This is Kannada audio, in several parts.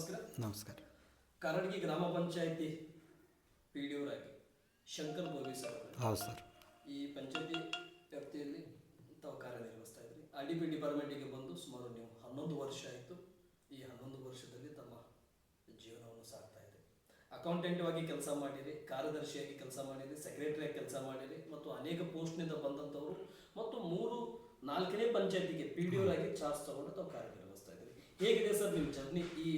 ನಮಸ್ಕಾರ. ನಮಸ್ಕಾರ. ಕಾರಡ್ಗಿ ಗ್ರಾಮ ಪಂಚಾಯತಿ ಪಿ ಡಿ ಅವರಾಗಿ ಶಂಕರ್ ಗೋವಿ ಸರ್. ಹೌದು ಸರ್. ಈ ಪಂಚಾಯತಿ ವ್ಯಾಪ್ತಿಯಲ್ಲಿ ತಾವು ಕಾರ್ಯನಿರ್ವಹಿಸ್ತಾ ಇದ್ರಿ. ಆರ್ ಡಿ ಪಿ ಡಿಪಾರ್ಟ್ಮೆಂಟಿಗೆ ಬಂದು ಸುಮಾರು ನೀವು ಹನ್ನೊಂದು ವರ್ಷ ಆಯಿತು. ಈ ಹನ್ನೊಂದು ವರ್ಷದಲ್ಲಿ ತಮ್ಮ ಜೀವನವನ್ನು ಸಾಕ್ತಾ ಇದೆ ಅಕೌಂಟೆಂಟ್ ಆಗಿ ಕೆಲಸ ಮಾಡಿರಿ ಕಾರ್ಯದರ್ಶಿಯಾಗಿ ಕೆಲಸ ಮಾಡಿರಿ ಸೆಕ್ರೆಟರಿಯಾಗಿ ಕೆಲಸ ಮಾಡಿರಿ ಮತ್ತು ಅನೇಕ ಪೋಸ್ಟ್ನಿಂದ ಬಂದಂಥವರು ಮತ್ತು ಮೂರು ನಾಲ್ಕನೇ ಪಂಚಾಯತಿಗೆ ಪಿ ಡಿ ಓರಾಗಿ ಚಾರ್ಜ್ ತಗೊಂಡು ತಾವು ಕಾರ್ಯನಿರ್ವಹಿಸ್ತಾ ಇದ್ದೀರಿ ಹೇಗಿದೆ ಸರ್ ನಿಮ್ಮ ಜರ್ನಿ ಈ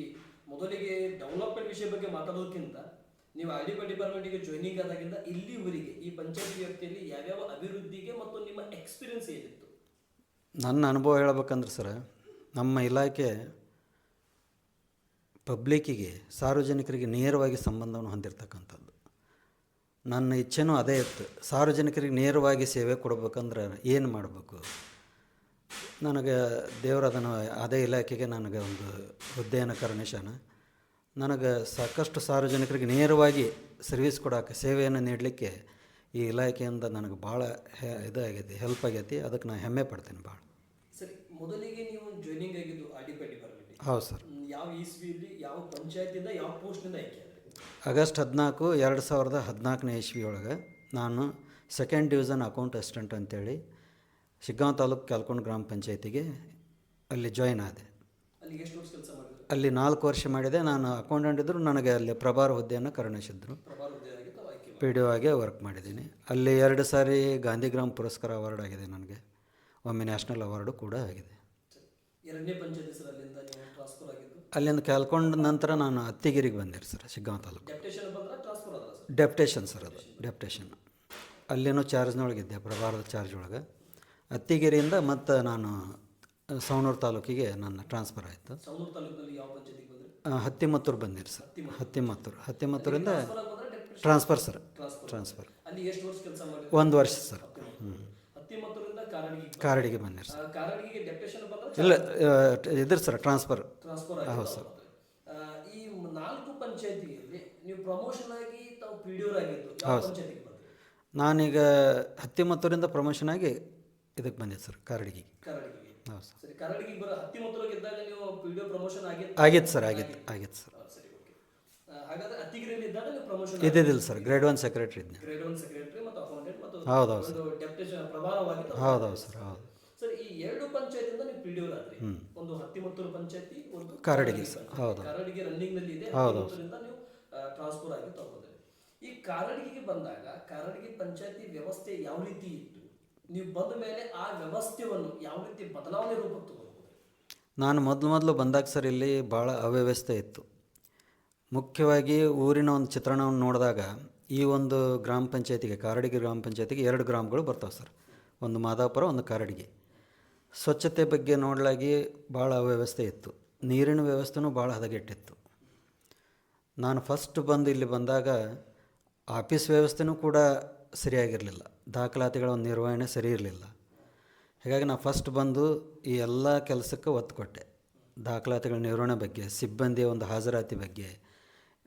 ಮೊದಲಿಗೆ ಡೆವಲಪ್ಮೆಂಟ್ ವಿಷಯ ಬಗ್ಗೆ ಮಾತಾಡೋದಕ್ಕಿಂತ ನೀವು ಪಿ ಡಿಪಾರ್ಟ್ಮೆಂಟಿಗೆ ಜಾಯ್ನಿಂಗ್ ಆದಾಗಿಂದ ಇಲ್ಲಿವರೆಗೆ ಈ ಪಂಚಾಯತ್ ವ್ಯಾಪ್ತಿಯಲ್ಲಿ ಯಾವ್ಯಾವ ಅಭಿವೃದ್ಧಿಗೆ ಮತ್ತು ನಿಮ್ಮ ಎಕ್ಸ್ಪೀರಿಯನ್ಸ್ ಏನಿತ್ತು? ನನ್ನ ಅನುಭವ ಹೇಳ್ಬೇಕಂದ್ರೆ ಸರ್, ನಮ್ಮ ಇಲಾಖೆ ಪಬ್ಲಿಕ್ಕಿಗೆ ಸಾರ್ವಜನಿಕರಿಗೆ ನೇರವಾಗಿ ಸಂಬಂಧವನ್ನು ಹೊಂದಿರತಕ್ಕಂಥದ್ದು. ನನ್ನ ಇಚ್ಛೆನೂ ಅದೇ ಇತ್ತು. ಸಾರ್ವಜನಿಕರಿಗೆ ನೇರವಾಗಿ ಸೇವೆ ಕೊಡ್ಬೇಕಂದ್ರೆ ಏನು ಮಾಡಬೇಕು? ನನಗೆ ದೇವರದನ ಅದೇ ಇಲಾಖೆಗೆ ನನಗೆ ಒಂದು ಹುದ್ದೆಯನ್ನು ಕರುಣಿಸ್ಯಾನ ನನಗೆ ಸಾಕಷ್ಟು ಸಾರ್ವಜನಿಕರಿಗೆ ನೇರವಾಗಿ ಸರ್ವಿಸ್ ಕೊಡೋಕೆ ಸೇವೆಯನ್ನು ನೀಡಲಿಕ್ಕೆ ಈ ಇಲಾಖೆಯಿಂದ ನನಗೆ ಭಾಳ ಹೆ ಇದಾಗೈತಿ ಹೆಲ್ಪ್ ಆಗೈತಿ. ಅದಕ್ಕೆ ನಾನು ಹೆಮ್ಮೆ ಪಡ್ತೀನಿ ಭಾಳ. ಸರಿ ಮೊದಲಿಗೆ ನೀವು ಜಾಯ್ನಿಂಗ್ ಆಗಿದ್ದು ಡಿಪಾರ್ಟ್ಮೆಂಟ್ ಹೌದು ಸರ್. ಯಾವ ಇಸ್ವಿಯಲ್ಲಿ ಯಾವ ಪಂಚಾಯತಿಂದ ಯಾವ ಪೋಸ್ಟ್ನಿಂದ ಆಯ್ಕೆ ಆಗಸ್ಟ್ ಹದಿನಾಲ್ಕು ಎರಡು ಸಾವಿರದ ಹದಿನಾಲ್ಕನೇ ಇಸ್ವಿಯೊಳಗೆ ನಾನು ಸೆಕೆಂಡ್ ಡಿವಿಷನ್ ಅಕೌಂಟ್ ಅಸಿಸ್ಟೆಂಟ್ ಅಂತೇಳಿ ಶಿಗ್ಗಾಂವ್ ತಾಲೂಕು ಕ್ಯಾಲ್ಕೊಂಡ್ ಗ್ರಾಮ ಪಂಚಾಯತಿಗೆ ಅಲ್ಲಿ ಜಾಯ್ನ್ ಆದೆ. ಅಲ್ಲಿ ಎಷ್ಟು ವರ್ಷ ಕೆಲಸ ಅಲ್ಲಿ ನಾಲ್ಕು ವರ್ಷ ಮಾಡಿದೆ. ನಾನು ಅಕೌಂಟೆಂಟ್ ಇದ್ದರು ನನಗೆ ಅಲ್ಲಿ ಪ್ರಭಾರ ಹುದ್ದೆಯನ್ನು ಕರುಣಿಸಿದ್ರು. ತಾವು ಪಿ ಡಿ ಆಗಿ ವರ್ಕ್ ಮಾಡಿದ್ದೀನಿ. ಅಲ್ಲಿ ಎರಡು ಸಾರಿ ಗಾಂಧಿಗ್ರಾಮ್ ಪುರಸ್ಕಾರ ಅವಾರ್ಡ್ ಆಗಿದೆ ನನಗೆ. ಒಮ್ಮೆ ನ್ಯಾಷನಲ್ ಅವಾರ್ಡು ಕೂಡ ಆಗಿದೆ. ಅಲ್ಲಿಂದ ಕ್ಯಾಲ್ಕೊಂಡ ನಂತರ ನಾನು ಅತ್ತಿಗಿರಿಗೆ ಬಂದಿರಿ sir Shiggaon taluk. Deputation sir? ಅದು ಡೆಪ್ಟೇಷನ್ ಅಲ್ಲೇನೋ ಚಾರ್ಜ್ನೊಳಗಿದ್ದೆ ಪ್ರಭಾರದ ಚಾರ್ಜ್ ಒಳಗೆ. ಅತ್ತಿಗಿರಿಯಿಂದ ಮತ್ತು ನಾನು ಸವಣೂರು ತಾಲೂಕಿಗೆ ನನ್ನ ಟ್ರಾನ್ಸ್ಫರ್ ಆಯಿತು. ಹತ್ತಿಮತ್ತೂರು ಬಂದಿರಿ ಸರ್. ಹತ್ತಿಮತ್ತೂರು. ಹತ್ತಿಮತ್ತೂರಿಂದ ಟ್ರಾನ್ಸ್ಫರ್ ಸರ್. ಟ್ರಾನ್ಸ್ಫರ್ ಒಂದು ವರ್ಷ ಸರ್. ಹ್ಞೂ ಕಾರಡಿಗೆ ಬಂದಿರಿ. ಸರ್. ಇಲ್ಲ ಇದ್ರ ಸರ್ ಟ್ರಾನ್ಸ್ಫರ್ ಟ್ರಾನ್ಸ್ಫರ್ ಸರ್. ಈ ನಾಲ್ಕು ಪಂಚಾಯತಿಯಲ್ಲಿ ನೀವು ಪ್ರಮೋಷನ್ ಆಗಿ ತಾವು ಪಿ ಡಿ ಆಗಿದ್ದು ಯಾವ ಪಂಚಾಯತಿಗೆ ಬಂದ್ರಿ? ನಾನೀಗ ಹತ್ತಿಮತ್ತೂರಿಂದ ಪ್ರಮೋಷನ್ ಆಗಿ ಇದಕ್ಕೆ ಬಂದಿದ್ದೆ ಸರ್ ಕರಡಿಗೆ ಹೌದು ಸರ್. ಸರಿ ಕರಡಿಗೆ ಬರೋ ಹತ್ತಿಮತ್ತೂರಿಗೆ ಇದ್ದಾಗ ನೀವು ವಿಡಿಯೋ ಪ್ರಮೋಷನ್ ಆಗಿತ್ತು? ಆಗಿತ್ತು ಸರ್ ಆಗಿತ್ತು ಆಗಿತ್ತು? ಸರ್. ಸರಿ ಓಕೆ ಹಾಗಾದ್ರೆ ಹತ್ತಿಗಿರಿಯಲ್ಲಿ ಇದ್ದಾಗ ನೀವು ಪ್ರಮೋಷನ್ ಇದ್ದಿದ್ದಿಲ್ಲ ಸರ್. ಗ್ರೇಡ್ ಒನ್ ಸೆಕ್ರೆಟರಿ ಇದ್ದೆ. ಗ್ರೇಡ್ ಒನ್ ಸೆಕ್ರೆಟರಿ ಮತ್ತು ಅಕೌಂಟೆಂಟ್ ಮತ್ತು ಹೌದು ಹೌದು ಸರ್. ಡೆಪ್ಟೇಷನ್ ಪ್ರಭಾವವಾಗಿತ್ತು ಹೌದು ಹೌದು ಸರ್ ಹೌದು. ಸರ್ ಈ ಎರಡು ಪಂಚಾಯತಿಂದ ನೀವು ಪಿ ಡಿ ಆದ್ರಿ. ಒಂದು ಹತ್ತಿಮತ್ತೂರು ಪಂಚಾಯತಿ ಒಂದು ಕಾರಡಿಗೆ ಸರ್. ಹೌದು. ಕಾರಡಿಗೆ ರನ್ನಿಂಗ್ನಲ್ಲಿ ಇದೆ. ಹೌದು ನೀವು ಟ್ರಾನ್ಸ್ಫರ್ ಆಗಿ ತಗೊಂಡ್ರಿ ಈ ಕಾರಡಿಗೆ ಬಂದಾಗ ಕಾರಡಿಗೆ ಪಂಚಾಯತಿ ವ್ಯವಸ್ಥೆ ಯಾವ ರೀತಿ ಇತ್ತು? ನೀವು ಬಂದ ಮೇಲೆ ಆ ವ್ಯವಸ್ಥೆಯನ್ನು ಯಾವ ರೀತಿ ಬದಲಾವಣೆ ರೂಪಕ್ಕೆ ನಾನು ಮೊದಲು ಮೊದಲು ಬಂದಾಗ ಸರ್ ಇಲ್ಲಿ ಭಾಳ ಅವ್ಯವಸ್ಥೆ ಇತ್ತು. ಮುಖ್ಯವಾಗಿ ಊರಿನ ಒಂದು ಚಿತ್ರಣವನ್ನು ನೋಡಿದಾಗ ಈ ಒಂದು ಗ್ರಾಮ ಪಂಚಾಯತಿಗೆ, ಕಾರಡಿಗೆ ಗ್ರಾಮ ಪಂಚಾಯತಿಗೆ ಎರಡು ಗ್ರಾಮಗಳು ಬರ್ತಾವೆ ಸರ್. ಒಂದು ಮಾದಾಪುರ, ಒಂದು ಕಾರಡಿಗೆ. ಸ್ವಚ್ಛತೆ ಬಗ್ಗೆ ನೋಡಲಾಗಿ ಭಾಳ ಅವ್ಯವಸ್ಥೆ ಇತ್ತು. ನೀರಿನ ವ್ಯವಸ್ಥೆನೂ ಭಾಳ ಹದಗೆಟ್ಟಿತ್ತು. ನಾನು ಫಸ್ಟ್ ಬಂದು ಇಲ್ಲಿ ಬಂದಾಗ ಆಫೀಸ್ ವ್ಯವಸ್ಥೆನೂ ಕೂಡ ಸರಿಯಾಗಿರಲಿಲ್ಲ. ದಾಖಲಾತಿಗಳ ಒಂದು ನಿರ್ವಹಣೆ ಸರಿ ಇರಲಿಲ್ಲ. ಹೀಗಾಗಿ ನಾನು ಫಸ್ಟ್ ಬಂದು ಈ ಎಲ್ಲ ಕೆಲಸಕ್ಕೆ ಒತ್ತು ಕೊಟ್ಟೆ. ದಾಖಲಾತಿಗಳ ನಿರ್ವಹಣೆ ಬಗ್ಗೆ, ಸಿಬ್ಬಂದಿಯ ಒಂದು ಹಾಜರಾತಿ ಬಗ್ಗೆ,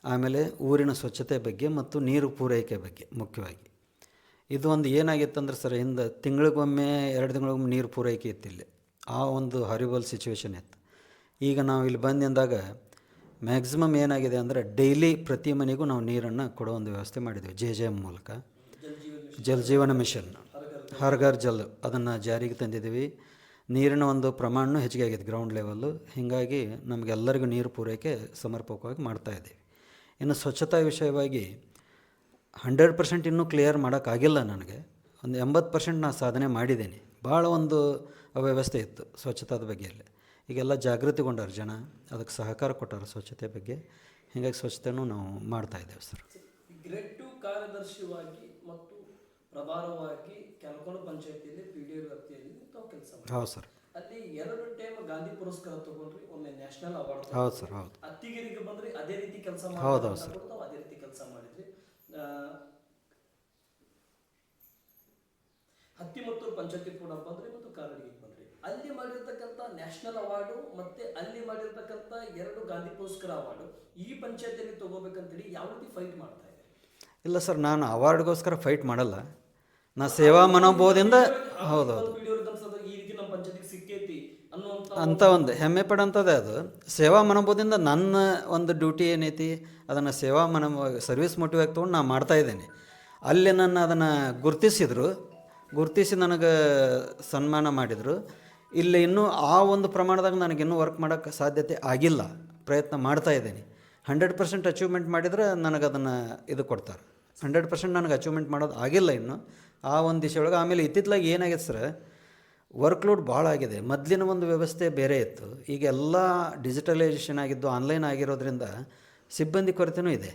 ಆಮೇಲೆ ಊರಿನ ಸ್ವಚ್ಛತೆ ಬಗ್ಗೆ ಮತ್ತು ನೀರು ಪೂರೈಕೆ ಬಗ್ಗೆ ಮುಖ್ಯವಾಗಿ. ಇದು ಒಂದು ಏನಾಗಿತ್ತಂದ್ರೆ ಸರ್, ಹಿಂದೆ ತಿಂಗಳಿಗೊಮ್ಮೆ, ಎರಡು ತಿಂಗಳಿಗೊಮ್ಮೆ ನೀರು ಪೂರೈಕೆ ಇತ್ತಿಲ್ಲಿ ಆ ಒಂದು ಹರಿಬಲ್ ಸಿಚುವೇಶನ್ ಇತ್ತು. ಈಗ ನಾವು ಇಲ್ಲಿ ಬಂದಿಂದಾಗ ಮ್ಯಾಕ್ಸಿಮಮ್ ಏನಾಗಿದೆ ಅಂದರೆ ಡೈಲಿ ಪ್ರತಿ ಮನೆಗೂ ನಾವು ನೀರನ್ನು ಕೊಡೋ ಒಂದು ವ್ಯವಸ್ಥೆ ಮಾಡಿದ್ವಿ ಜೆ ಜೆ ಎಂ ಮೂಲಕ. ಜಲ್ ಜೀವನ ಮಿಷನ್. ಹರ್ ಘರ್ ಜಲ್ ಅದನ್ನು ಜಾರಿಗೆ ತಂದಿದ್ದೀವಿ. ನೀರಿನ ಒಂದು ಪ್ರಮಾಣನೂ ಹೆಚ್ಚಿಗೆ ಆಗಿದೆ ಗ್ರೌಂಡ್ ಲೆವೆಲ್ಲು ಹೀಗಾಗಿ ನಮಗೆಲ್ಲರಿಗೂ ನೀರು ಪೂರೈಕೆ ಸಮರ್ಪಕವಾಗಿ ಮಾಡ್ತಾ ಇದ್ದೀವಿ. ಇನ್ನು ಸ್ವಚ್ಛತಾ ವಿಷಯವಾಗಿ ಹಂಡ್ರೆಡ್ ಪರ್ಸೆಂಟ್ ಇನ್ನೂ ಕ್ಲಿಯರ್ ಮಾಡೋಕ್ಕಾಗಿಲ್ಲ ನನಗೆ. ಒಂದು ಎಂಬತ್ತು ಪರ್ಸೆಂಟ್ ನಾನು ಸಾಧನೆ ಮಾಡಿದ್ದೀನಿ. ಭಾಳ ಒಂದು ಅವ್ಯವಸ್ಥೆ ಇತ್ತು ಸ್ವಚ್ಛತಾದ ಬಗ್ಗೆಯಲ್ಲಿ. ಈಗೆಲ್ಲ ಜಾಗೃತಿಗೊಂಡಾರ ಜನ, ಅದಕ್ಕೆ ಸಹಕಾರ ಕೊಟ್ಟಾರ ಸ್ವಚ್ಛತೆ ಬಗ್ಗೆ. ಹೀಗಾಗಿ ಸ್ವಚ್ಛತೆನೂ ನಾವು ಮಾಡ್ತಾ ಇದ್ದೇವೆ ಸರ್. ಮತ್ತು ಪ್ರಭಾರವಾಗಿ ಕೆಲಕೊಂಡ ಪಂಚಾಯತಿಯಲ್ಲಿ ಪಿ ಡಿ ವ್ಯಾಪ್ತಿಯಲ್ಲಿ ತಾವು ಕೆಲಸ ಹೌದು ಸರ್. ಅಲ್ಲಿ ಎರಡು ಟೈಮ್ ಗಾಂಧಿ ಪುರಸ್ಕಾರ ತಗೊಂಡ್ರಿ ಒಮ್ಮೆ ನ್ಯಾಷನಲ್ ಅವಾರ್ಡ್ ಹೌದು ಸರ್ ಹೌದು. ಅತ್ತಿಗೆರಿಗೆ ಬಂದ್ರಿ ಅದೇ ರೀತಿ ಕೆಲಸ ಹೌದು, ತಾವು ಅದೇ ರೀತಿ ಕೆಲಸ ಮಾಡಿದ್ರಿ. ಹತ್ತಿಮತ್ತೂರು ಪಂಚಾಯತಿ ಕೂಡ ಬಂದ್ರಿ ಮತ್ತು ಕಾರಡಿಗೆ ಬಂದ್ರಿ. ಅಲ್ಲಿ ಮಾಡಿರ್ತಕ್ಕಂಥ ನ್ಯಾಷನಲ್ ಅವಾರ್ಡು ಮತ್ತೆ ಅಲ್ಲಿ ಮಾಡಿರ್ತಕ್ಕಂಥ ಎರಡು ಗಾಂಧಿ ಪುರಸ್ಕಾರ ಅವಾರ್ಡು ಈ ಪಂಚಾಯತಿಯಲ್ಲಿ ತಗೋಬೇಕಂತೇಳಿ ಯಾವ ರೀತಿ ಫೈಟ್ ಮಾಡ್ತಾ ಇದೆ ಇಲ್ಲ ಸರ್ ನಾನು ಅವಾರ್ಡ್ಗೋಸ್ಕರ ಫೈಟ್ ಮಾಡಲ್ಲ. ನಾ ಸೇವಾ ಮನೋಭಾವದಿಂದ ಹೌದು ಹೌದು. ಈ ರೀತಿ ನಮ್ಮ ಪಂಚಾಯತಿಗೆ ಸಿಕ್ಕೈತಿ ಅನ್ನುವಂತ ಅಂತ ಒಂದು ಹೆಮ್ಮೆ ಪಡೋಂಥದ್ದೇ ಅದು. ಸೇವಾ ಮನೋಭಾವದಿಂದ ನನ್ನ ಒಂದು ಡ್ಯೂಟಿ ಏನೈತಿ, ಅದನ್ನು ಸೇವಾ ಮನೋ ಸರ್ವಿಸ್ ಮೋಟಿವ್ ಆಗಿ ತೊಗೊಂಡು ನಾನು ಮಾಡ್ತಾ ಇದ್ದೇನೆ. ಅಲ್ಲಿ ನನ್ನ ಅದನ್ನು ಗುರುತಿಸಿದರು, ಗುರುತಿಸಿ ನನಗೆ ಸನ್ಮಾನ ಮಾಡಿದರು. ಇಲ್ಲಿ ಇನ್ನೂ ಆ ಒಂದು ಪ್ರಮಾಣದಾಗ ನನಗಿನ್ನೂ ವರ್ಕ್ ಮಾಡೋಕ್ಕೆ ಸಾಧ್ಯತೆ ಆಗಿಲ್ಲ. ಪ್ರಯತ್ನ ಮಾಡ್ತಾ ಇದ್ದೀನಿ. ಹಂಡ್ರೆಡ್ ಪರ್ಸೆಂಟ್ ಅಚೀವ್ಮೆಂಟ್ ಮಾಡಿದರೆ ನನಗೆ ಅದನ್ನು ಇದು ಕೊಡ್ತಾರೆ. ಹಂಡ್ರೆಡ್ ಪರ್ಸೆಂಟ್ ನನಗೆ ಅಚೀವ್ಮೆಂಟ್ ಮಾಡೋದು ಆಗಿಲ್ಲ ಇನ್ನು. ಆ ಒಂದು ದಿಶೆಯೊಳಗೆ ಆಮೇಲೆ ಇತ್ತಿತ್ತಲಾಗಿ ಏನಾಗಿದೆ ಸರ್ ವರ್ಕ್ಲೋಡ್ ಭಾಳ ಆಗಿದೆ. ಮೊದಲಿನ ಒಂದು ವ್ಯವಸ್ಥೆ ಬೇರೆ ಇತ್ತು. ಈಗ ಎಲ್ಲ ಡಿಜಿಟಲೈಸೇಷನ್ ಆಗಿದ್ದು ಆನ್ಲೈನ್ ಆಗಿರೋದ್ರಿಂದ ಸಿಬ್ಬಂದಿ ಕೊರತೆನೂ ಇದೆ.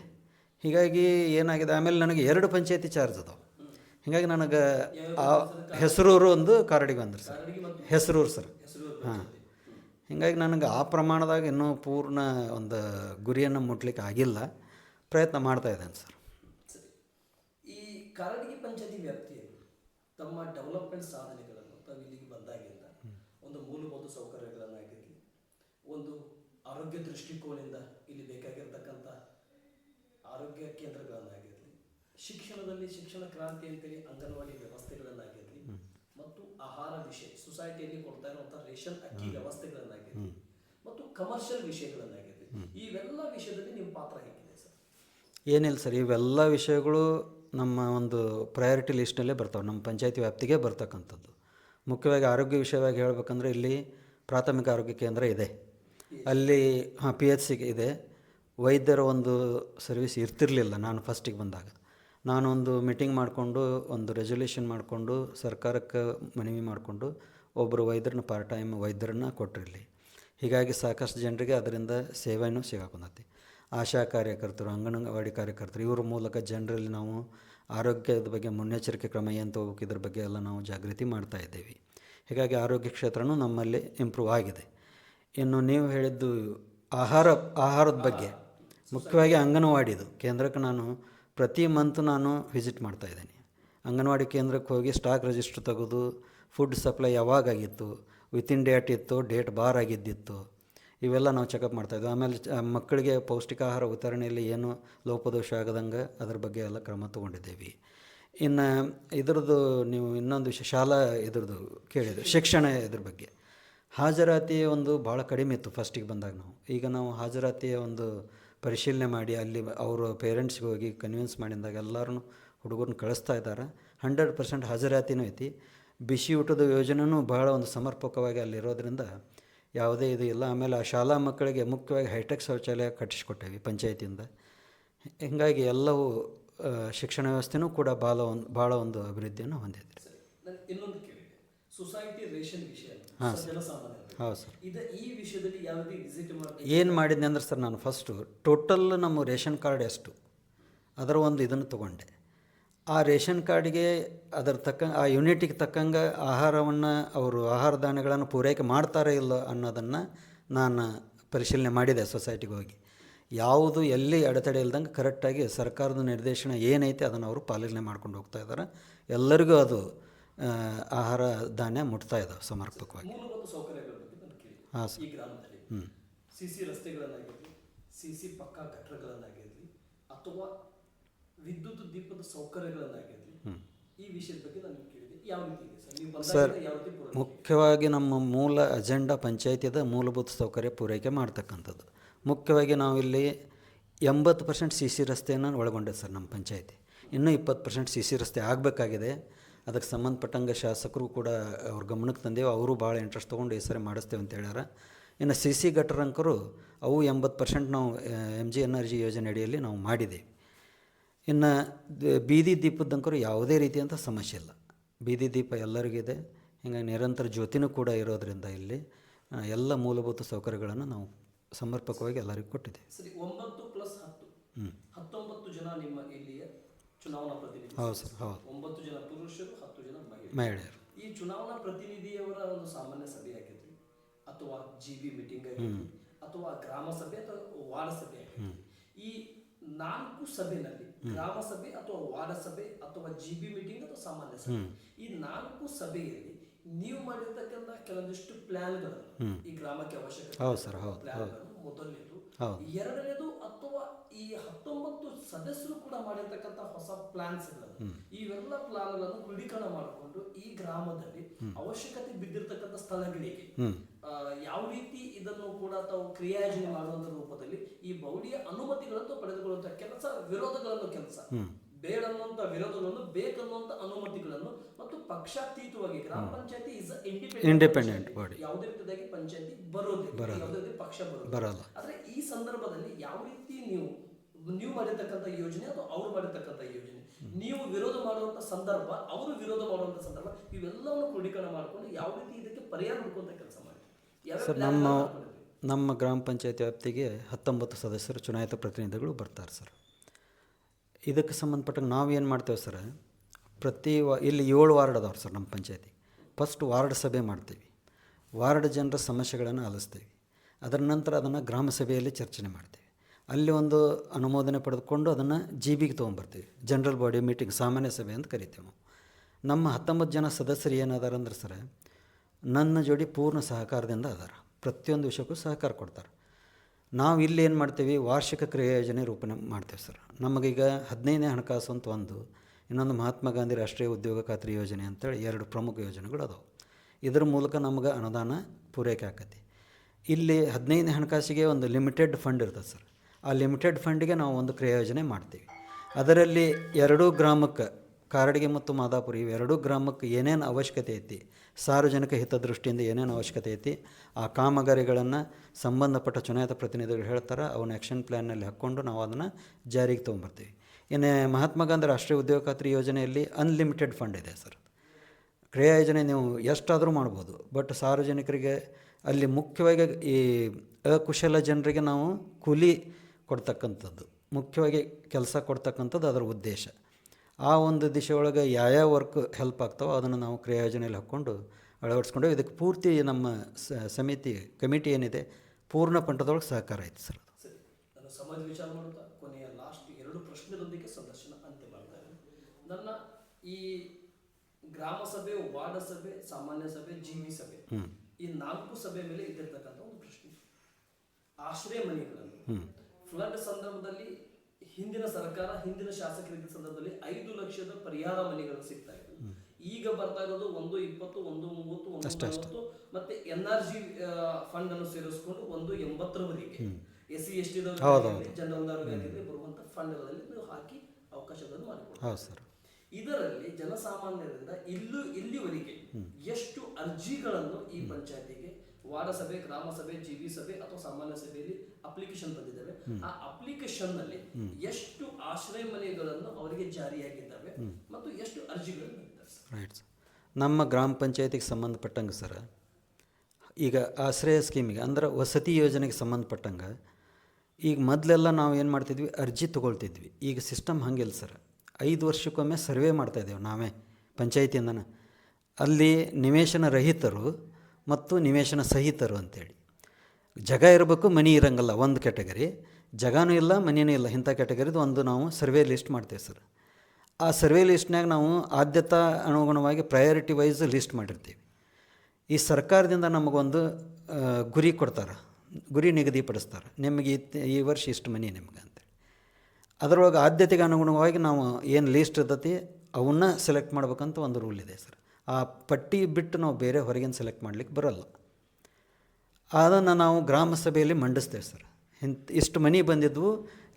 ಹೀಗಾಗಿ ಏನಾಗಿದೆ, ಆಮೇಲೆ ನನಗೆ ಎರಡು ಪಂಚಾಯತಿ ಚಾರ್ಜ್ ಅದಾವೆ. ಹೀಗಾಗಿ ನನಗೆ ಆ ಹೆಸರೂರು ಒಂದು ಕಾರಡಿಗೆ ಬಂದರು ಸರ್. ಹೆಸರೂರು ಸರ್. ಹಾಂ. ಹೀಗಾಗಿ ನನಗೆ ಆ ಪ್ರಮಾಣದಾಗ ಇನ್ನೂ ಪೂರ್ಣ ಒಂದು ಗುರಿಯನ್ನು ಮುಟ್ಲಿಕ್ಕೆ ಆಗಿಲ್ಲ. ಪ್ರಯತ್ನ ಮಾಡ್ತಾ ಇದ್ದೇನೆ ಸರ್. ಕಾರಟಗಿ ಪಂಚಾಯತಿ ವ್ಯಾಪ್ತಿಯಲ್ಲಿ ತಮ್ಮ ಡೆವಲಪ್ಮೆಂಟ್ ಸಾಧನೆಗಳನ್ನು ತಾವು ಇಲ್ಲಿಗೆ ಬಂದಾಗಿಂದ ಒಂದು ಮೂಲಭೂತ ಸೌಕರ್ಯಗಳನ್ನಾಗಿರಲಿ ಒಂದು ಆರೋಗ್ಯ ದೃಷ್ಟಿಕೋನದಿಂದ ಇಲ್ಲಿ ಬೇಕಾಗಿರ್ತಕ್ಕಂಥ ಆರೋಗ್ಯ ಕೇಂದ್ರಗಳನ್ನಾಗಿರಲಿ ಶಿಕ್ಷಣದಲ್ಲಿ ಶಿಕ್ಷಣ ಕ್ರಾಂತಿ ಅಂತೇಳಿ ಅಂಗನವಾಡಿ ವ್ಯವಸ್ಥೆಗಳನ್ನಾಗಿರಲಿ ಮತ್ತು ಆಹಾರ ವಿಷಯ ಸೊಸೈಟಿಯಲ್ಲಿ ಕೊಡ್ತಾ ಇರುವಂತಹ ರೇಷನ್ ಅಕ್ಕಿ ವ್ಯವಸ್ಥೆಗಳನ್ನಾಗಿರಲಿ ಮತ್ತು ಕಮರ್ಷಿಯಲ್ ವಿಷಯಗಳನ್ನಾಗಿರಲಿ ಇವೆಲ್ಲ ವಿಷಯದಲ್ಲಿ ನಿಮ್ಮ ಪಾತ್ರ ಹೇಗಿದೆ ಸರ್. ಏನಿಲ್ಲ ಸರ್ ಇವೆಲ್ಲ ವಿಷಯಗಳು ನಮ್ಮ ಒಂದು ಪ್ರಯಾರಿಟಿ ಲಿಸ್ಟ್ನಲ್ಲೇ ಬರ್ತಾವೆ, ನಮ್ಮ ಪಂಚಾಯತಿ ವ್ಯಾಪ್ತಿಗೆ ಬರ್ತಕ್ಕಂಥದ್ದು. ಮುಖ್ಯವಾಗಿ ಆರೋಗ್ಯ ವಿಷಯವಾಗಿ ಹೇಳಬೇಕಂದ್ರೆ ಇಲ್ಲಿ ಪ್ರಾಥಮಿಕ ಆರೋಗ್ಯ ಕೇಂದ್ರ ಇದೆ. ಅಲ್ಲಿ, ಹಾಂ ಪಿ ಎಚ್ ಸಿ ಇದೆ. ವೈದ್ಯರ ಒಂದು ಸರ್ವಿಸ್ ಇರ್ತಿರಲಿಲ್ಲ ನಾನು ಫಸ್ಟಿಗೆ ಬಂದಾಗ. ನಾನೊಂದು ಮೀಟಿಂಗ್ ಮಾಡಿಕೊಂಡು, ಒಂದು ರೆಸೊಲ್ಯೂಷನ್ ಮಾಡಿಕೊಂಡು, ಸರ್ಕಾರಕ್ಕೆ ಮನವಿ ಮಾಡಿಕೊಂಡು ಒಬ್ಬರು ವೈದ್ಯರನ್ನ ಪಾರ್ಟ್ ಟೈಮ್ ವೈದ್ಯರನ್ನ ಕೊಟ್ಟಿರಲಿ. ಹೀಗಾಗಿ ಸಾಕಷ್ಟು ಜನರಿಗೆ ಅದರಿಂದ ಸೇವೆಯೂ ಸಿಗಾಕೊಂಡೈತಿ. ಆಶಾ ಕಾರ್ಯಕರ್ತರು, ಅಂಗನವಾಡಿ ಕಾರ್ಯಕರ್ತರು, ಇವ್ರ ಮೂಲಕ ಜನರಲ್ಲಿ ನಾವು ಆರೋಗ್ಯದ ಬಗ್ಗೆ ಮುನ್ನೆಚ್ಚರಿಕೆ ಕ್ರಮ ಏನು ತಗೋಬೇಕು, ಇದ್ರ ಬಗ್ಗೆ ಎಲ್ಲ ನಾವು ಜಾಗೃತಿ ಮಾಡ್ತಾ ಇದ್ದೀವಿ. ಹೀಗಾಗಿ ಆರೋಗ್ಯ ಕ್ಷೇತ್ರನೂ ನಮ್ಮಲ್ಲಿ ಇಂಪ್ರೂವ್ ಆಗಿದೆ. ಇನ್ನು ನೀವು ಹೇಳಿದ್ದು ಆಹಾರ, ಆಹಾರದ ಬಗ್ಗೆ, ಮುಖ್ಯವಾಗಿ ಅಂಗನವಾಡಿದು. ಕೇಂದ್ರಕ್ಕೆ ನಾನು ಪ್ರತಿ ಮಂತ್ ನಾನು ವಿಸಿಟ್ ಮಾಡ್ತಾ ಇದ್ದೀನಿ. ಅಂಗನವಾಡಿ ಕೇಂದ್ರಕ್ಕೆ ಹೋಗಿ ಸ್ಟಾಕ್ ರಿಜಿಸ್ಟ್ರ್ ತೆಗೆದು ಫುಡ್ ಸಪ್ಲೈ ಯಾವಾಗಾಗಿತ್ತು ವಿತಿನ್ ಡೇಟ್ ಇತ್ತು ಡೇಟ್ ಬಾರ್ ಆಗಿದ್ದಿತ್ತು ಇವೆಲ್ಲ ನಾವು ಚೆಕಪ್ ಮಾಡ್ತಾಯಿದ್ವಿ ಆಮೇಲೆ ಮಕ್ಕಳಿಗೆ ಪೌಷ್ಟಿಕಾಹಾರ ವಿತರಣೆಯಲ್ಲಿ ಏನು ಲೋಪದೋಷ ಆಗದಂಗೆ ಅದ್ರ ಬಗ್ಗೆ ಎಲ್ಲ ಕ್ರಮ ತೊಗೊಂಡಿದ್ದೇವೆ. ಇನ್ನು ಇದ್ರದ್ದು ನೀವು ಇನ್ನೊಂದು ವಿಷಯ ಶಾಲಾ ಇದ್ರದ್ದು ಕೇಳಿದ್ರು ಶಿಕ್ಷಣ ಇದ್ರ ಬಗ್ಗೆ. ಹಾಜರಾತಿ ಒಂದು ಭಾಳ ಕಡಿಮೆ ಇತ್ತು ಫಸ್ಟಿಗೆ ಬಂದಾಗ ನಾವು. ಈಗ ನಾವು ಹಾಜರಾತಿಯ ಒಂದು ಪರಿಶೀಲನೆ ಮಾಡಿ, ಅಲ್ಲಿ ಅವರು ಪೇರೆಂಟ್ಸ್ಗೆ ಹೋಗಿ ಕನ್ವಿನ್ಸ್ ಮಾಡಿದಾಗ ಎಲ್ಲರೂ ಹುಡುಗರನ್ನ ಕಳಿಸ್ತಾ ಇದ್ದಾರೆ. ಹಂಡ್ರೆಡ್ ಪರ್ಸೆಂಟ್ ಹಾಜರಾತಿನೂ ಐತಿ. ಬಿಸಿ ಊಟದ ಯೋಜನೆಯೂ ಬಹಳ ಒಂದು ಸಮರ್ಪಕವಾಗಿ ಅಲ್ಲಿರೋದ್ರಿಂದ ಯಾವುದೇ ಇದು ಇಲ್ಲ. ಆಮೇಲೆ ಆ ಶಾಲಾ ಮಕ್ಕಳಿಗೆ ಮುಖ್ಯವಾಗಿ ಹೈಟೆಕ್ ಶೌಚಾಲಯ ಕಟ್ಟಿಸ್ಕೊಟ್ಟೇವೆ ಪಂಚಾಯತಿಯಿಂದ. ಹೀಗಾಗಿ ಎಲ್ಲವೂ ಶಿಕ್ಷಣ ವ್ಯವಸ್ಥೆನೂ ಕೂಡ ಭಾಳ ಒಂದು ಭಾಳ ಒಂದು ಅಭಿವೃದ್ಧಿಯನ್ನು ಹೊಂದಿದೆ. ಸರಿ ನಾನು ಇನ್ನೊಂದು ಕೇಳಿದೆ. ಸೊಸೈಟಿ ರೇಷನ್ ವಿಷಯ ಹಾಂ ಜನಸಾಮಾನ್ಯರು. ಹೌದು ಸರ್. ಇದ ಈ ವಿಷಯದಲ್ಲಿ ಯಾವ ರೀತಿ ವಿಸಿಟ್ ಮಾಡಿ ಏನು ಮಾಡಿದ್ದೆ ಅಂದ್ರೆ ಸರ್ ನಾನು ಫಸ್ಟು ಟೋಟಲ್ ನಮ್ಮ ರೇಷನ್ ಕಾರ್ಡ್ ಎಷ್ಟು? ಅದರ ಒಂದು ಇದನ್ನು ತೊಗೊಂಡೆ. ಆ ರೇಷನ್ ಕಾರ್ಡ್ಗೆ ಅದರ ತಕ್ಕ, ಆ ಯೂನಿಟಿಗೆ ತಕ್ಕಂಗೆ ಆಹಾರವನ್ನು ಅವರು ಆಹಾರ ಧಾನ್ಯಗಳನ್ನು ಪೂರೈಕೆ ಮಾಡ್ತಾರೆ ಇಲ್ಲ ಅನ್ನೋದನ್ನು ನಾನು ಪರಿಶೀಲನೆ ಮಾಡಿದೆ ಸೊಸೈಟಿಗೆ ಹೋಗಿ. ಯಾವುದು ಎಲ್ಲಿ ಅಡೆತಡೆ ಇಲ್ದಂಗೆ ಕರೆಕ್ಟಾಗಿ ಸರ್ಕಾರದ ನಿರ್ದೇಶನ ಏನೈತೆ ಅದನ್ನು ಅವರು ಪಾಲನೆ ಮಾಡ್ಕೊಂಡು ಹೋಗ್ತಾ ಇದ್ದಾರೆ ಎಲ್ಲರಿಗೂ ಅದು ಆಹಾರ ಧಾನ್ಯ ಮುಟ್ತಾ ಇದ್ದಾವೆ ಸಮರ್ಪಕವಾಗಿ. ಹಾಂ ಸರ್. ಹ್ಞೂ ಸಿ ಸಿ ರಸ್ತೆಗಳನ್ನಾಗಿರಲಿ, ಸಿ ಸಿ ಪಕ್ಕ ಅಥವಾ ವಿದ್ಯುತ್ ದೀಪದ ಸೌಕರ್ಯಗಳನ್ನಾಗಿರಲಿ ಈ ವಿಷಯದ ಬಗ್ಗೆ ನಾನು ಕೇಳಿದೆ. ಯಾವ ರೀತಿ ಇದೆ ಸರ್? ನೀವು ಸರ್ ಯಾವ ರೀತಿ ಪೂರೈಕೆ? ಮುಖ್ಯವಾಗಿ ನಮ್ಮ ಮೂಲ ಅಜೆಂಡಾ ಪಂಚಾಯತಿದ ಮೂಲಭೂತ ಸೌಕರ್ಯ ಪೂರೈಕೆ ಮಾಡ್ತಕ್ಕಂಥದ್ದು. ಮುಖ್ಯವಾಗಿ ನಾವಿಲ್ಲಿ ಎಂಬತ್ತು ಪರ್ಸೆಂಟ್ ಸಿ ಸಿ ರಸ್ತೆಯನ್ನು ಒಳಗೊಂಡೆ ಸರ್ ನಮ್ಮ ಪಂಚಾಯತಿ. ಇನ್ನೂ ಇಪ್ಪತ್ತು ಪರ್ಸೆಂಟ್ ಸಿ ಸಿ ರಸ್ತೆ ಆಗಬೇಕಾಗಿದೆ. ಅದಕ್ಕೆ ಸಂಬಂಧಪಟ್ಟಂಗೆ ಶಾಸಕರು ಕೂಡ ಅವ್ರ ಗಮನಕ್ಕೆ ತಂದೇವು. ಅವರು ಭಾಳ ಇಂಟ್ರೆಸ್ಟ್ ತೊಗೊಂಡು ಈ ಸರಿ ಮಾಡಿಸ್ತೇವೆ ಅಂತ ಹೇಳ್ಯಾರ. ಇನ್ನು ಸಿ ಸಿ ಗಟ್ಟರಂಕರು ಅವು ಎಂಬತ್ತು ಪರ್ಸೆಂಟ್ ನಾವು ಎಂ ಜಿ ಎನರ್ಜಿ ಯೋಜನೆ ಅಡಿಯಲ್ಲಿ ನಾವು ಮಾಡಿದ್ದೇವೆ ಇನ್ನು ಬೀದಿ ದೀಪದಂಕರು ಯಾವುದೇ ರೀತಿಯಂಥ ಸಮಸ್ಯೆ ಇಲ್ಲ. ಬೀದಿ ದೀಪ ಎಲ್ಲರಿಗಿದೆ. ಹಿಂಗೆ ನಿರಂತರ ಜ್ಯೋತಿನೂ ಕೂಡ ಇರೋದರಿಂದ ಇಲ್ಲಿ ಎಲ್ಲ ಮೂಲಭೂತ ಸೌಕರ್ಯಗಳನ್ನು ನಾವು ಸಮರ್ಪಕವಾಗಿ ಎಲ್ಲರಿಗೂ ಕೊಟ್ಟಿದ್ದೇವೆ. ಸರಿ ಒಂಬತ್ತು ಪ್ಲಸ್ ಹತ್ತು. ಹತ್ತೊಂಬತ್ತು ಜನ ನಿಮ್ಮ ಇಲ್ಲಿಯ ಚುನಾವಣಾ ಪ್ರತಿನಿಧಿ. ಹೌದು ಸರ್ ಹೌದು. ಒಂಬತ್ತು ಜನ ಪುರುಷರು ಹತ್ತು ಜನ ಮಹಿಳೆಯರು. ಮಹಿಳೆಯರು. ಈ ಚುನಾವಣಾ ಪ್ರತಿನಿಧಿಯವರ ಒಂದು ಸಾಮಾನ್ಯ ಸಭೆ ಆಗಿರ್ಲಿ ಅಥವಾ ಜಿ ಬಿ ಮೀಟಿಂಗ್ ಆಗಿರ್ಲಿ ಅಥವಾ ಗ್ರಾಮ ಸಭೆ ಅಥವಾ ವಾರ್ಡ್ ಸಭೆ ಆಗಿರ್ಲಿ ಈ ನಾಲ್ಕು ಸಭೆನಲ್ಲಿ ಗ್ರಾಮ ಸಭೆ ಅಥವಾ ವಾರ್ಡ ಸಭೆ ಅಥವಾ ಜಿ ಬಿ ಮೀಟಿಂಗ್ ಅಥವಾ ಸಾಮಾನ್ಯ ಸಭೆ. ಈ ನಾಲ್ಕು ಸಭೆಯಲ್ಲಿ ನೀವು ಮಾಡಿರ್ತಕ್ಕಂಥ ಕೆಲವೊಂದಿಷ್ಟು ಪ್ಲಾನ್ಗಳನ್ನು ಈ ಗ್ರಾಮಕ್ಕೆ ಅವಶ್ಯಕತೆ ಪ್ಲಾನ್ಗಳನ್ನು ಮೊದಲನೇದು. ಎರಡನೇದು ಅಥವಾ ಈ ಹತ್ತೊಂಬತ್ತು ಸದಸ್ಯರು ಕೂಡ ಮಾಡಿರ್ತಕ್ಕಂಥ ಹೊಸ ಪ್ಲಾನ್ಸ್ ಇವೆಲ್ಲ ಪ್ಲಾನ್ಗಳನ್ನು ದೃಢೀಕರಣ ಮಾಡಿಕೊಂಡು ಈ ಗ್ರಾಮದಲ್ಲಿ ಅವಶ್ಯಕತೆ ಬಿದ್ದಿರ್ತಕ್ಕಂಥ ಸ್ಥಳಗಳಿಗೆ ಯಾವ ರೀತಿ ಇದನ್ನು ಕೂಡ ತಾವು ಕ್ರಿಯಾಯೋಜನೆ ಮಾಡುವಂತ ರೂಪದಲ್ಲಿ ಈ ಬೌಡಿಯ ಅನುಮತಿಗಳನ್ನು ಪಡೆದುಕೊಳ್ಳುವಂತ ಕೆಲಸ ವಿರೋಧಗಳನ್ನು ಕೆಲಸ. ಬೇಡನ್ನುವಂತ ವಿರೋಧಗಳನ್ನು ಬೇಕನ್ನುವಂತ ಅನುಮತಿಗಳನ್ನು ಮತ್ತು ಪಕ್ಷಾತೀತವಾಗಿ ಗ್ರಾಮ ಪಂಚಾಯತಿ ಇಸ್ ಇಂಡಿಪೆಂಡೆಂಟ್ ಬಾಡಿ ಯಾವುದೇ ರೀತಿಯಾಗಿ ಪಂಚಾಯತಿ ಬರೋದಿಲ್ಲ. ಯಾವುದೇ ರೀತಿ ಪಕ್ಷ ಬರೋದಿಲ್ಲ. ಆದ್ರೆ ಈ ಸಂದರ್ಭದಲ್ಲಿ ಯಾವ ರೀತಿ ನೀವು ನೀವು ಮಾಡಿರ್ತಕ್ಕಂಥ ಯೋಜನೆ ಅಥವಾ ಅವ್ರು ಮಾಡಿರ್ತಕ್ಕಂಥ ಯೋಜನೆ? ನೀವು ವಿರೋಧ ಮಾಡುವಂತ ಸಂದರ್ಭ ಅವರು ವಿರೋಧ ಮಾಡುವಂತ ಸಂದರ್ಭ ಇವೆಲ್ಲವನ್ನು ಕ್ರೋಢೀಕರಣ ಮಾಡಿಕೊಂಡು ಯಾವ ರೀತಿ ಇದಕ್ಕೆ ಪರಿಹಾರ ಹುಡುಕುವಂತ ಕೆಲಸ ಸರ್ ನಮ್ಮ ನಮ್ಮ ಗ್ರಾಮ ಪಂಚಾಯತಿ ವ್ಯಾಪ್ತಿಗೆ ಹತ್ತೊಂಬತ್ತು ಸದಸ್ಯರು ಚುನಾಯಿತ ಪ್ರತಿನಿಧಿಗಳು ಬರ್ತಾರೆ ಸರ್. ಇದಕ್ಕೆ ಸಂಬಂಧಪಟ್ಟಂಗೆ ನಾವು ಏನು ಮಾಡ್ತೇವೆ ಸರ್ ಪ್ರತಿ ವಾ ಇಲ್ಲಿ ಏಳು ವಾರ್ಡ್ ಅದಾವ್ರು ಸರ್ ನಮ್ಮ ಪಂಚಾಯತಿ. ಫಸ್ಟ್ ವಾರ್ಡ್ ಸಭೆ ಮಾಡ್ತೀವಿ. ವಾರ್ಡ್ ಜನರ ಸಮಸ್ಯೆಗಳನ್ನು ಆಲಿಸ್ತೀವಿ. ಅದರ ನಂತರ ಅದನ್ನು ಗ್ರಾಮ ಸಭೆಯಲ್ಲಿ ಚರ್ಚೆ ಮಾಡ್ತೀವಿ. ಅಲ್ಲಿ ಒಂದು ಅನುಮೋದನೆ ಪಡೆದುಕೊಂಡು ಅದನ್ನು ಜಿ ಬಿಗೆ ತೊಗೊಂಬರ್ತೀವಿ. ಜನರಲ್ ಬಾಡಿ ಮೀಟಿಂಗ್ ಸಾಮಾನ್ಯ ಸಭೆ ಅಂತ ಕರಿತೀವಿ ನಾವು. ನಮ್ಮ ಹತ್ತೊಂಬತ್ತು ಜನ ಸದಸ್ಯರು ಏನಾದಾರಂದ್ರೆ ಸರ್ ನನ್ನ ಜೋಡಿ ಪೂರ್ಣ ಸಹಕಾರದಿಂದ ಅದಾರ. ಪ್ರತಿಯೊಂದು ವಿಷಯಕ್ಕೂ ಸಹಕಾರ ಕೊಡ್ತಾರೆ. ನಾವು ಇಲ್ಲಿ ಏನು ಮಾಡ್ತೀವಿ? ವಾರ್ಷಿಕ ಕ್ರಿಯಾ ಯೋಜನೆ ರೂಪಣೆ ಮಾಡ್ತೇವೆ ಸರ್. ನಮಗೀಗ ಹದಿನೈದನೇ ಹಣಕಾಸು ಅಂತ ಒಂದು, ಇನ್ನೊಂದು ಮಹಾತ್ಮ ಗಾಂಧಿ ರಾಷ್ಟ್ರೀಯ ಉದ್ಯೋಗ ಖಾತ್ರಿ ಯೋಜನೆ ಅಂತೇಳಿ ಎರಡು ಪ್ರಮುಖ ಯೋಜನೆಗಳು ಅದಾವೆ. ಇದರ ಮೂಲಕ ನಮ್ಗೆ ಅನುದಾನ ಪೂರೈಕೆ ಆಕತಿ. ಇಲ್ಲಿ ಹದಿನೈದನೇ ಹಣಕಾಸಿಗೆ ಒಂದು ಲಿಮಿಟೆಡ್ ಫಂಡ್ ಇರ್ತದೆ ಸರ್. ಆ ಲಿಮಿಟೆಡ್ ಫಂಡಿಗೆ ನಾವು ಒಂದು ಕ್ರಿಯಾ ಯೋಜನೆ ಮಾಡ್ತೀವಿ. ಅದರಲ್ಲಿ ಎರಡೂ ಗ್ರಾಮಕ್ಕೆ ಕಾರಡಿಗೆ ಮತ್ತು ಮಾದಾಪುರ ಇವೆರಡೂ ಗ್ರಾಮಕ್ಕೆ ಏನೇನು ಅವಶ್ಯಕತೆ ಐತಿ? ಸಾರ್ವಜನಿಕ ಹಿತದೃಷ್ಟಿಯಿಂದ ಏನೇನು ಅವಶ್ಯಕತೆ ಐತಿ? ಆ ಕಾಮಗಾರಿಗಳನ್ನು ಸಂಬಂಧಪಟ್ಟ ಚುನಾಯಿತ ಪ್ರತಿನಿಧಿಗಳು ಹೇಳ್ತಾರೆ ಅವನ್ನ ಆ್ಯಕ್ಷನ್ ಪ್ಲ್ಯಾನ್ನಲ್ಲಿ ಹಾಕ್ಕೊಂಡು ನಾವು ಅದನ್ನು ಜಾರಿಗೆ ತೊಗೊಂಬರ್ತೀವಿ. ಇನ್ನು ಮಹಾತ್ಮ ಗಾಂಧಿ ರಾಷ್ಟ್ರೀಯ ಉದ್ಯೋಗ ಖಾತ್ರಿ ಯೋಜನೆಯಲ್ಲಿ ಅನ್ಲಿಮಿಟೆಡ್ ಫಂಡ್ ಇದೆ ಸರ್. ಕ್ರಿಯಾ ಯೋಜನೆ ನೀವು ಎಷ್ಟಾದರೂ ಮಾಡ್ಬೋದು ಬಟ್ ಸಾರ್ವಜನಿಕರಿಗೆ ಅಲ್ಲಿ ಮುಖ್ಯವಾಗಿ ಈ ಅಕುಶಲ ಜನರಿಗೆ ನಾವು ಕೂಲಿ ಕೊಡ್ತಕ್ಕಂಥದ್ದು, ಮುಖ್ಯವಾಗಿ ಕೆಲಸ ಕೊಡ್ತಕ್ಕಂಥದ್ದು ಅದರ ಉದ್ದೇಶ. ಆ ಒಂದು ದಿಶೆ ಒಳಗೆ ಯಾವ್ಯಾವ ವರ್ಕ್ ಹೆಲ್ಪ್ ಆಗ್ತಾವೋ ಅದನ್ನು ನಾವು ಕ್ರಿಯಾ ಯೋಜನೆಯಲ್ಲಿ ಹಾಕ್ಕೊಂಡು ಅಳವಡಿಸ್ಕೊಂಡು ಇದಕ್ಕೆ ಪೂರ್ತಿ ನಮ್ಮ ಸಮಿತಿ ಕಮಿಟಿ ಏನಿದೆ ಪೂರ್ಣ ಪಂಠದೊಳಗೆ ಸಹಕಾರ ಐತೆ ಸರ್ ಸಮಾಜ ವಿಚಾರ ಮಾಡುತ್ತಾ? ಕೊನೆಯ ಲಾಸ್ಟ್ ಎರಡು ಪ್ರಶ್ನೆಗಳೊಂದಿಗೆ ಸಂದರ್ಶನ ಅಂತ್ಯ ಮಾಡ್ತಾರೆ ನನ್ನ ಈ ಗ್ರಾಮ ಸಭೆ ವಾರ್ಡ ಸಭೆ ಸಾಮಾನ್ಯ ಸಭೆ ಜೀವಿ ಸಭೆ ಈ ನಾಲ್ಕು ಸಭೆ ಮೇಲೆ ಇದ್ದಿರ್ತಕ್ಕಂಥ ಒಂದು ಪ್ರಶ್ನೆ. ಆಶ್ರಯ ಮನೆಗಳನ್ನು. ಫ್ಲಡ್ ಸಂದರ್ಭದಲ್ಲಿ ಹಿಂದಿನ ಸರ್ಕಾರ ಹಿಂದಿನ ಶಾಸಕರಿದ್ದ ಸಂದರ್ಭದಲ್ಲಿ ಐದು ಲಕ್ಷದ ಪರಿಹಾರ ಮನೆಗಳು ಸಿಗ್ತಾ ಇತ್ತು ಈಗ ಬರ್ತಾ ಇರೋದು ಒಂದು ಇಪ್ಪತ್ತು ಒಂದು ಮೂವತ್ತು ಒಂದು ನಲವತ್ತು ಮತ್ತೆ ಎನ್ ಆರ್ ಜಿ ಫಂಡ್ ಅನ್ನು ಸೇರಿಸಿಕೊಂಡು ಒಂದು ಎಂಬತ್ತರವರೆಗೆ. ಎಸ್ ಸಿ ಎಸ್ ಟಿ ಜನರಲ್ಲಿ ಬರುವಂತ ಫಂಡ್ಗಳಲ್ಲಿ ನೀವು ಹಾಕಿ ಅವಕಾಶಗಳನ್ನು ಮಾಡಿಕೊಡ್ತೀವಿ ಇದರಲ್ಲಿ ಜನಸಾಮಾನ್ಯರಿಂದ ಇಲ್ಲೂ ಇಲ್ಲಿವರೆಗೆ ಎಷ್ಟು ಅರ್ಜಿಗಳನ್ನು ಈ ಪಂಚಾಯತಿಗೆ ವಾರ್ಡ ಸಭೆ ಗ್ರಾಮ ಸಭೆ ಜಿ ಸಭೆ ಅಥವಾ ಸಾಮಾನ್ಯ ಸಭೆಯಲ್ಲಿ ಅಪ್ಲಿಕೇಶನ್ ಬಂದಿದ್ದಾವೆ. ಆ ಅಪ್ಲಿಕೇಶನ್ನಲ್ಲಿ ಎಷ್ಟು ಆಶ್ರಯ ಮನೆಗಳನ್ನು ಅವರಿಗೆ ಜಾರಿಯಾಗಿದ್ದಾವೆ ಮತ್ತು ಎಷ್ಟು ಅರ್ಜಿಗಳು ರೈಟ್ ನಮ್ಮ ಗ್ರಾಮ ಪಂಚಾಯತಿಗೆ ಸಂಬಂಧಪಟ್ಟಂಗೆ ಸರ್ ಈಗ ಆಶ್ರಯ ಸ್ಕೀಮಿಗೆ ಅಂದ್ರೆ ವಸತಿ ಯೋಜನೆಗೆ ಸಂಬಂಧಪಟ್ಟಂಗೆ ಈಗ ಮೊದಲೆಲ್ಲ ನಾವು ಏನು ಮಾಡ್ತಿದ್ವಿ? ಅರ್ಜಿ ತೊಗೊಳ್ತಿದ್ವಿ. ಈಗ ಸಿಸ್ಟಮ್ ಹಂಗಿಲ್ಲ ಸರ್. ಐದು ವರ್ಷಕ್ಕೊಮ್ಮೆ ಸರ್ವೆ ಮಾಡ್ತಾಯಿದ್ದೇವೆ ನಾವೇ ಪಂಚಾಯತಿಯಿಂದನೇ. ಅಲ್ಲಿ ನಿವೇಶನ ರಹಿತರು ಮತ್ತು ನಿವೇಶನ ಸಹಿತರು ಅಂತೇಳಿ. ಜಾಗ ಇರಬೇಕು, ಮನಿ ಇರಂಗಿಲ್ಲ, ಒಂದು ಕ್ಯಾಟಗರಿ. ಜಾಗನೂ ಇಲ್ಲ ಮನೆಯೂ ಇಲ್ಲ, ಇಂಥ ಕ್ಯಾಟಗರಿದು ಒಂದು ನಾವು ಸರ್ವೆ ಲಿಸ್ಟ್ ಮಾಡ್ತೇವೆ ಸರ್. ಆ ಸರ್ವೆ ಲಿಸ್ಟ್ನಾಗ ನಾವು ಆದ್ಯತಾ ಅನುಗುಣವಾಗಿ ಪ್ರಯಾರಿಟಿ ವೈಸ್ ಲಿಸ್ಟ್ ಮಾಡಿರ್ತೀವಿ. ಈ ಸರ್ಕಾರದಿಂದ ನಮಗೊಂದು ಗುರಿ ಕೊಡ್ತಾರೆ. ಗುರಿ ನಿಗದಿಪಡಿಸ್ತಾರೆ. ನಿಮಗೆ ಈ ವರ್ಷ ಇಷ್ಟು ಮನೆ ನಿಮ್ಗೆ ಅಂತೇಳಿ. ಅದರೊಳಗೆ ಆದ್ಯತೆಗೆ ಅನುಗುಣವಾಗಿ ನಾವು ಏನು ಲೀಸ್ಟ್ ಇರ್ತೈತಿ, ಅವನ್ನ ಸೆಲೆಕ್ಟ್ ಮಾಡ್ಬೇಕಂತ ಒಂದು ರೂಲ್ ಇದೆ ಸರ್. ಆ ಪಟ್ಟಿ ಬಿಟ್ಟು ನಾವು ಬೇರೆ ಹೊರಗಿನ ಸೆಲೆಕ್ಟ್ ಮಾಡ್ಲಿಕ್ಕೆ ಬರಲ್ಲ. ಅದನ್ನು ನಾವು ಗ್ರಾಮ ಸಭೆಯಲ್ಲಿ ಮಂಡಿಸ್ತೇವೆ ಸರ್. ಇಂಥ ಇಷ್ಟು ಮನೆ ಬಂದಿದ್ವು,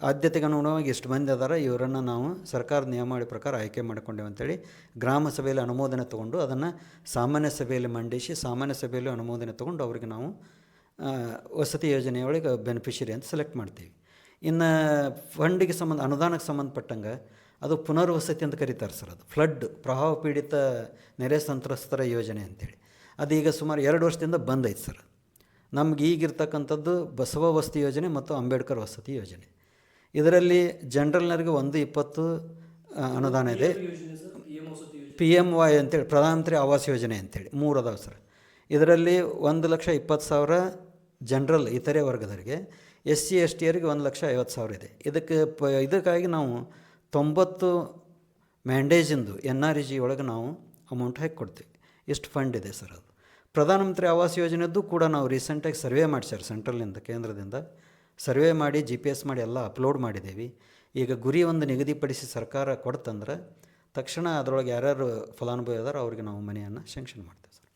ಆದ್ಯತೆಗೆ ಅನುಗುಣವಾಗಿ ಇಷ್ಟು ಮಂದಿ ಅದಾರ, ಇವರನ್ನು ನಾವು ಸರ್ಕಾರದ ನಿಯಮಾವಳಿ ಪ್ರಕಾರ ಆಯ್ಕೆ ಮಾಡಿಕೊಂಡೇವೆ ಅಂತೇಳಿ ಗ್ರಾಮ ಸಭೆಯಲ್ಲಿ ಅನುಮೋದನೆ ತಗೊಂಡು ಅದನ್ನು ಸಾಮಾನ್ಯ ಸಭೆಯಲ್ಲಿ ಮಂಡಿಸಿ, ಸಾಮಾನ್ಯ ಸಭೆಯಲ್ಲಿ ಅನುಮೋದನೆ ತಗೊಂಡು ಅವರಿಗೆ ನಾವು ವಸತಿ ಯೋಜನೆಯೊಳಗೆ ಬೆನಿಫಿಷರಿ ಅಂತ ಸೆಲೆಕ್ಟ್ ಮಾಡ್ತೀವಿ. ಇನ್ನು ಫಂಡಿಗೆ ಸಂಬಂಧ, ಅನುದಾನಕ್ಕೆ ಸಂಬಂಧಪಟ್ಟಂಗೆ ಅದು ಪುನರ್ವಸತಿ ಅಂತ ಕರೀತಾರೆ ಸರ್ ಅದು. ಫ್ಲಡ್ ಪ್ರವಾಹ ಪೀಡಿತ ನೆರೆ ಸಂತ್ರಸ್ತರ ಯೋಜನೆ ಅಂತೇಳಿ. ಅದೀಗ ಸುಮಾರು ಎರಡು ವರ್ಷದಿಂದ ಬಂದೈತೆ ಸರ್ ನಮ್ಗೆ ಈಗಿರ್ತಕ್ಕಂಥದ್ದು ಬಸವ ವಸತಿ ಯೋಜನೆ ಮತ್ತು ಅಂಬೇಡ್ಕರ್ ವಸತಿ ಯೋಜನೆ. ಇದರಲ್ಲಿ ಜನರಲ್ನರಿಗೆ ಒಂದು ಇಪ್ಪತ್ತು ಅನುದಾನ ಇದೆ. ಪಿ ಎಂ ವೈ ಅಂತೇಳಿ ಪ್ರಧಾನಮಂತ್ರಿ ಆವಾಸ್ ಯೋಜನೆ ಅಂತೇಳಿ ಮೂರು ಅದಾವೆ ಸರ್. ಇದರಲ್ಲಿ ಒಂದು ಲಕ್ಷ ಇಪ್ಪತ್ತು ಸಾವಿರ ಜನರಲ್ ಇತರೆ ವರ್ಗದವರಿಗೆ ಎಸ್ ಸಿ ಎಸ್ ಟಿಯರಿಗೆ ಒಂದು ಲಕ್ಷ ಐವತ್ತು ಸಾವಿರ ಇದೆ. ಇದಕ್ಕೆ ಪ ಇದಕ್ಕಾಗಿ ನಾವು ತೊಂಬತ್ತು ಮ್ಯಾಂಡೇಜಿಂದು ಎನ್ ಆರ್ ಇ ಜಿ ಒಳಗೆ ನಾವು ಅಮೌಂಟ್ ಹಾಕಿ ಕೊಡ್ತೀವಿ. ಇಷ್ಟು ಫಂಡ್ ಇದೆ ಸರ್ ಅದು? ಪ್ರಧಾನಮಂತ್ರಿ ಆವಾಸ್ ಯೋಜನೆದ್ದು ಕೂಡ ನಾವು ರೀಸೆಂಟಾಗಿ ಸರ್ವೆ ಮಾಡ್ಸ್ಯಾರ ಸೆಂಟ್ರಲ್ನಿಂದ ಕೇಂದ್ರದಿಂದ. ಸರ್ವೆ ಮಾಡಿ ಜಿ ಪಿ ಎಸ್ ಮಾಡಿ ಎಲ್ಲ ಅಪ್ಲೋಡ್ ಮಾಡಿದ್ದೀವಿ ಈಗ ಗುರಿ ಒಂದು ನಿಗದಿಪಡಿಸಿ ಸರ್ಕಾರ ಕೊಡ್ತಂದ್ರೆ ತಕ್ಷಣ ಅದರೊಳಗೆ ಯಾರ್ಯಾರು ಫಲಾನುಭವಿ ಅದಾರೋ ಅವ್ರಿಗೆ ನಾವು ಮನೆಯನ್ನು ಶಂಕ್ಷನ್ ಮಾಡ್ತೇವೆ ಸರ್.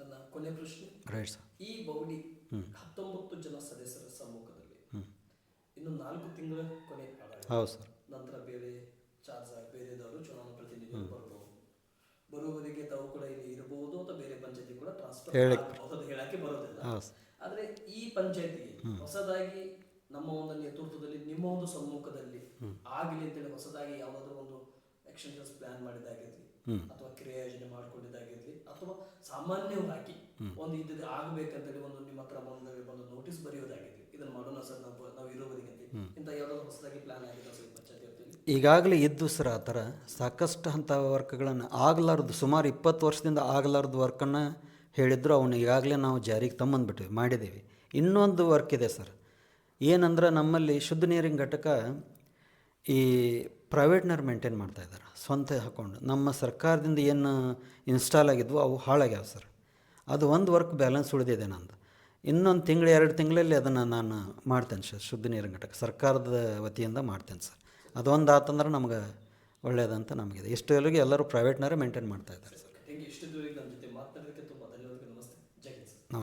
ನನ್ನ ಕೊನೆ ಪ್ರಶ್ನೆ. ರೈಟ್ ಸರ್ ಈ ಬೌಡಿ ಹತ್ತೊಂಬತ್ತು ಜನ ಸದಸ್ಯರ ಸಮ್ಮುಖದಲ್ಲಿ ಇನ್ನು ನಾಲ್ಕು ತಿಂಗಳ ಕೊನೆ. ಹೌದು ಸರ್. ನಂತರ ಬೇರೆ ಚಾರ್ಜ್ ಬೇರೆದವರು ಚುನಾವಣಾ ಪ್ರತಿನಿಧಿಗಳು ಬರಬಹುದು. ಬರುವವರಿಗೆ ತಾವು ಕೂಡ ಇಲ್ಲಿ ಇರಬಹುದು ಅಥವಾ ಬೇರೆ ಪಂಚಾಯತಿ ಕೂಡ ಟ್ರಾನ್ಸ್ಫರ್ ಹೇಳಿಕ್ಕೆ- ಅದು ಹೇಳಕ್ಕೆ ಬರೋದಿಲ್ಲ. ಆದ್ರೆ ಈ ಪಂಚಾಯತಿಗೆ ಹೊಸದಾಗಿ ನಮ್ಮ ಒಂದು ನೇತೃತ್ವದಲ್ಲಿ ನಿಮ್ಮ ಒಂದು ಸಮ್ಮುಖದಲ್ಲಿ ಆಗಲಿ ಅಂತೇಳಿ ಹೊಸದಾಗಿ ಯಾವುದಾದ್ರೂ ಒಂದು ಎಕ್ಸ್ಟೆನ್ಷನ್ಸ್ ಪ್ಲಾನ್ ಮಾಡಿದಾಗಿರ್ಲಿ ಅಥವಾ ಕ್ರಿಯಾಯೋಜನೆ ಮಾಡ್ಕೊಂಡಿದ್ದಾಗಿರ್ಲಿ ಅಥವಾ ಸಾಮಾನ್ಯವಾಗಿ ಒಂದು ಇದ್ದದ್ದು ಆಗಬೇಕಂತೇಳಿ ಒಂದು ನಿಮ್ಮ ಹತ್ರ ಒಂದು ಒಂದು ನೋಟಿಸ್ ಬರೆಯೋದಾಗಿರ್ಲಿ ಇದನ್ನ ಮಾಡೋಣ ಸರ್ ನಾವು ನಾವು ಇರೋವರೆಗೆ ಇಂಥ ಯಾವ್ದಾದ್ರು ಹೊಸದಾಗಿ ಪ್ಲಾನ್ ಆಗಿದೆ ಸರ್ ಈಗಾಗಲೇ ಇದ್ದು ಸರ್ ಆ ಥರ ಸಾಕಷ್ಟು ಅಂಥ ವರ್ಕ್ಗಳನ್ನು ಆಗಲಾರ್ದು ಸುಮಾರು ಇಪ್ಪತ್ತು ವರ್ಷದಿಂದ ಆಗಲಾರ್ದು ವರ್ಕನ್ನು ಹೇಳಿದ್ರು ಅವನು ಈಗಾಗಲೇ ನಾವು ಜಾರಿಗೆ ತಂಬಂದ್ಬಿಟ್ಟಿವಿ ಮಾಡಿದ್ದೀವಿ. ಇನ್ನೊಂದು ವರ್ಕ್ ಇದೆ ಸರ್. ಏನಂದ್ರೆ ನಮ್ಮಲ್ಲಿ ಶುದ್ಧ ನೀರಿನ ಘಟಕ ಈ ಪ್ರೈವೇಟ್ನವ್ರು ಮೇಂಟೈನ್ ಮಾಡ್ತಾಯಿದ್ದಾರೆ ಸ್ವಂತ ಹಾಕ್ಕೊಂಡು ನಮ್ಮ ಸರ್ಕಾರದಿಂದ ಏನು ಇನ್ಸ್ಟಾಲ್ ಆಗಿದ್ವು ಅವು ಹಾಳಾಗ್ಯಾವ ಸರ್. ಅದು ಒಂದು ವರ್ಕ್ ಬ್ಯಾಲೆನ್ಸ್ ಉಳಿದಿದೆ ನಂದು. ಇನ್ನೊಂದು ತಿಂಗಳು, ಎರಡು ತಿಂಗಳಲ್ಲಿ ಅದನ್ನು ನಾನು ಮಾಡ್ತೇನೆ ಸರ್, ಶುದ್ಧ ನೀರಿನ ಘಟಕ. ಸರ್ಕಾರದ ವತಿಯಿಂದ ಮಾಡ್ತೇನೆ ಸರ್. ಅದೊಂದು ಆತಂದ್ರೆ ನಮ್ಗೆ ಒಳ್ಳೆಯದಂತ ನಮಗಿದೆ. ಇಷ್ಟು ಎಲ್ಲರಿಗೂ ಎಲ್ಲರೂ ಪ್ರೈವೇಟ್ನವರೇ ಮೇಂಟೈನ್ ಮಾಡ್ತಾ ಇದ್ದಾರೆ. ಸರ್